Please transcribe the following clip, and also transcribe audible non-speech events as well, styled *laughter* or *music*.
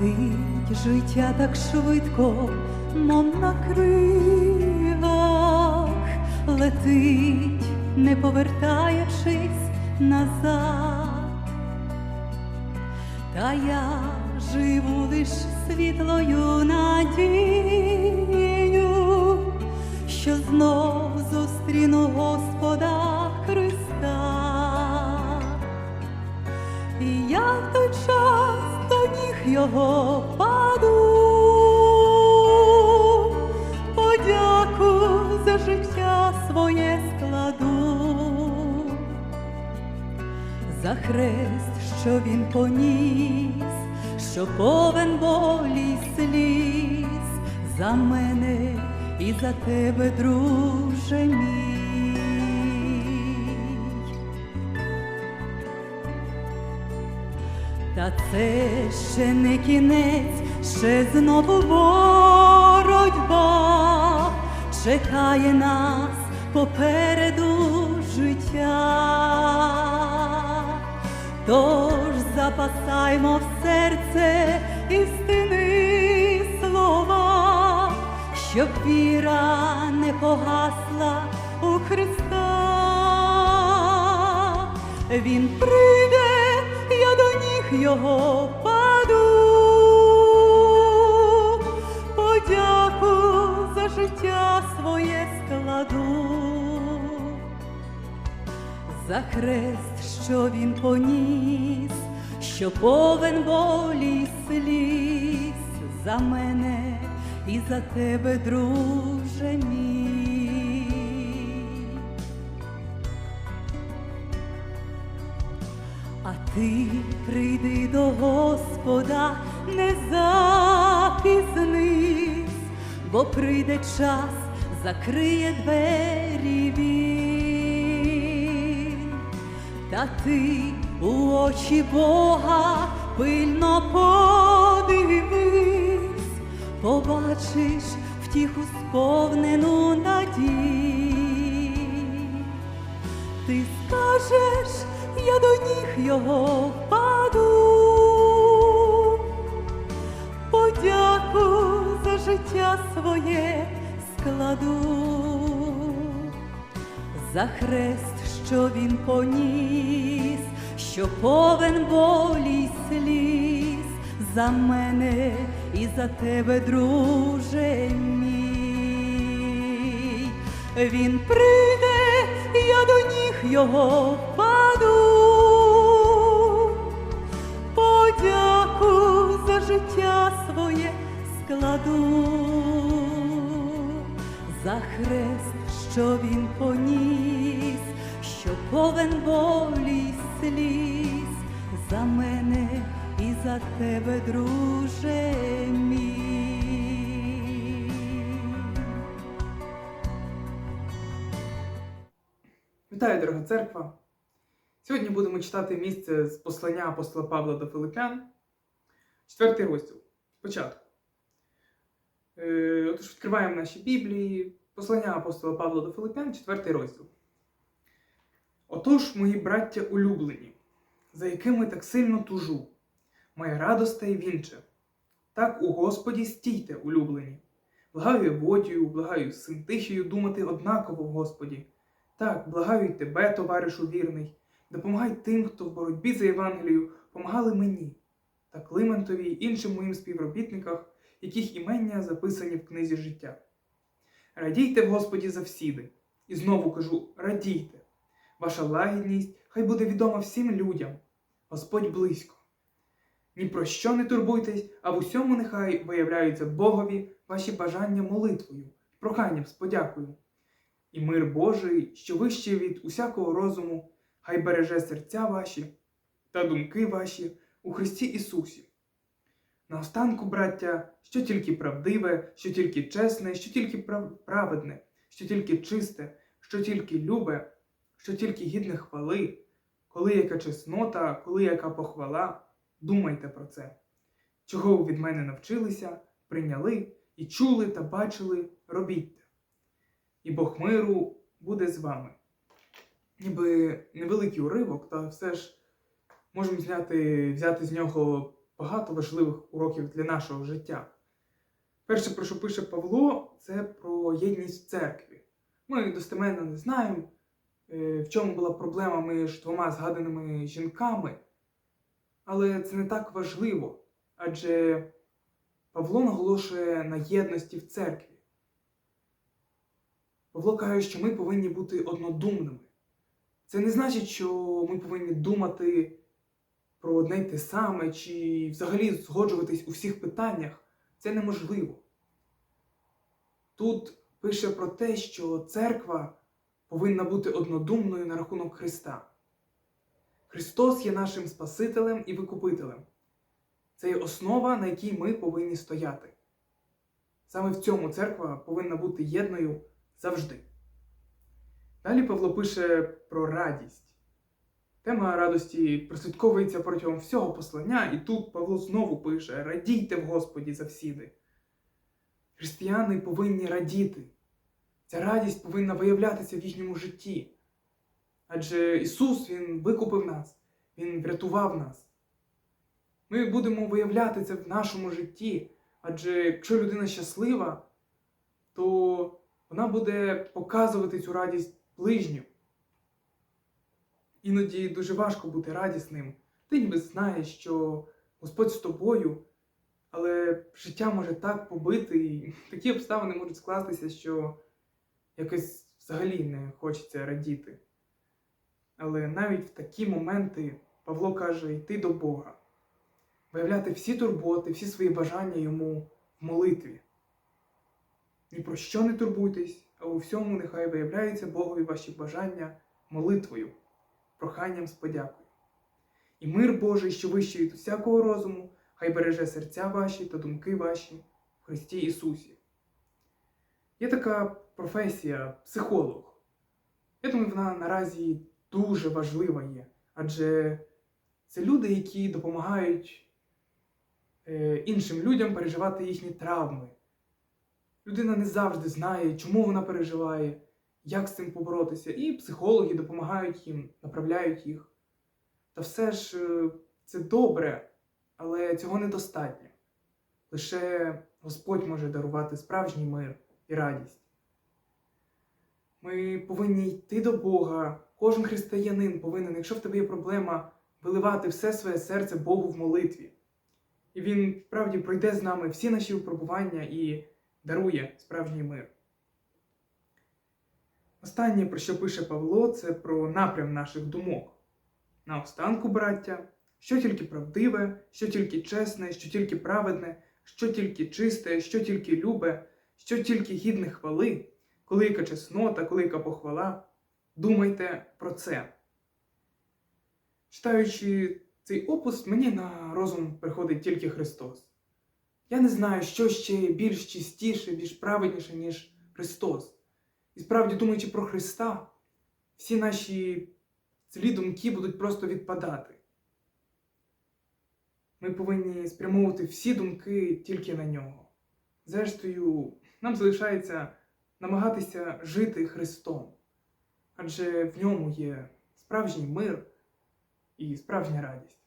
Летить життя так швидко, мов на крилах, летить, не повертаючись назад. Та я живу лиш світлою надією, що знов зустріну Господа Христа. І я в той час його паду, подяку за життя своє складу, за хрест, що він поніс, що повен болі сліз, за мене і за тебе, друже мій. Та це ще не кінець, ще знову боротьба чекає нас попереду життя. Тож запасаймо в серце істини слова, щоб віра не погасла у Христа. Він прийде, його паду, подяку за життя своє складу, за хрест, що він поніс, що повен болі сліз за мене і за тебе, друже мій. Ти прийди до Господа, не запізнись, бо прийде час, закриє двері він. Та ти у очі Бога пильно подивись, побачиш втіху сповнену надій. Ти скажеш, я до ніг його паду, подяку за життя своє складу, за хрест, що він поніс, що повен болі сліз. За мене і за тебе, друже мій. Він прийде, я до ніг його паду, складу, за хрест, що він поніс, що повен болі сліз за мене і за тебе, друже мій. Вітаю, дорога церква! Сьогодні будемо читати місце з послання апостола Павла до Филипян, четвертий розділ. Спочатку. Е, отож, відкриваємо наші Біблії. Послання апостола Павла до Филипян, четвертий розділ. Отож, мої браття улюблені, за якими так сильно тужу, моя радоста і вінче. Так у Господі стійте, улюблені. Благаю Еводію, благаю Синтихію думати однаково в Господі. Так, благаю й тебе, товаришу вірний, допомагай тим, хто в боротьбі за Євангелію помагали мені, та Климентові й іншим моїм співробітниках, яких імення записані в книзі життя. Радійте в Господі завсіди, і знову кажу: радійте. Ваша лагідність хай буде відома всім людям, Господь близько. Ні про що не турбуйтесь, а в усьому нехай виявляються Богові ваші бажання молитвою, проханням з подякою. І мир Божий, що вищий від усякого розуму, хай береже серця ваші та думки ваші у Христі Ісусі. Наостанку, браття, що тільки правдиве, що тільки чесне, що тільки праведне, що тільки чисте, що тільки любе, що тільки гідне хвали, коли яка чеснота, коли яка похвала, думайте про це. Чого ви від мене навчилися, прийняли і чули та бачили, робіть. І Бог миру буде з вами. Ніби невеликий уривок, та все ж можемо зняти, взяти з нього багато важливих уроків для нашого життя. Перше, про що пише Павло, це про єдність в церкві. Ми достеменно не знаємо, е, в чому була проблема між двома згаданими жінками, але це не так важливо, адже Павло наголошує на єдності в церкві. Павло каже, що ми повинні бути однодумними. Це не значить, що ми повинні думати про одне й те саме, чи взагалі згоджуватись у всіх питаннях. Це неможливо. Тут пише про те, що церква повинна бути однодумною на рахунок Христа. Христос є нашим Спасителем і Викупителем. Це є основа, на якій ми повинні стояти. Саме в цьому церква повинна бути єдною завжди. Далі Павло пише про радість. Тема радості прослідковується протягом всього послання, і тут Павло знову пише: Радійте в Господі завсіди. Християни повинні радіти. Ця радість повинна виявлятися в їхньому житті. Адже Ісус Він викупив нас, Він врятував нас. Ми будемо виявляти це в нашому житті. Адже якщо людина щаслива, то вона буде показувати цю радість ближню. Іноді дуже важко бути радісним. Ти ніби знаєш, що Господь з тобою, але життя може так побити, і *laughs* такі обставини можуть скластися, що якось взагалі не хочеться радіти. Але навіть в такі моменти Павло каже йти до Бога, виявляти всі турботи, всі свої бажання йому в молитві. Ні про що не турбуйтесь, а у всьому нехай виявляються Богові ваші бажання молитвою, проханням з подякою. І мир Божий, що вищий від усякого розуму, хай береже серця ваші та думки ваші в Христі Ісусі. Є така професія психолог. Я думаю, вона наразі дуже важлива є, адже це люди, які допомагають е, іншим людям переживати їхні травми. Людина не завжди знає, чому вона переживає, як з цим поборотися, і психологи допомагають їм, направляють їх. Та все ж е, це добре, але цього недостатньо. Лише Господь може дарувати справжній мир і радість. Ми повинні йти до Бога. Кожен християнин повинен, якщо в тебе є проблема, виливати все своє серце Богу в молитві. І Він справді пройде з нами всі наші випробування і дарує справжній мир. Останнє, про що пише Павло, це про напрям наших думок. На останку, браття, що тільки правдиве, що тільки чесне, що тільки праведне, що тільки чисте, що тільки любе, що тільки гідне хвали, коли яка чеснота, коли яка похвала. Думайте про це. Читаючи цей опус, мені на розум приходить тільки Христос. Я не знаю, що ще більш чистіше, більш праведніше, ніж Христос. І справді, думаючи про Христа, всі наші злі думки будуть просто відпадати. Ми повинні спрямовувати всі думки тільки на нього. Зрештою, нам залишається намагатися жити Христом, адже в ньому є справжній мир і справжня радість.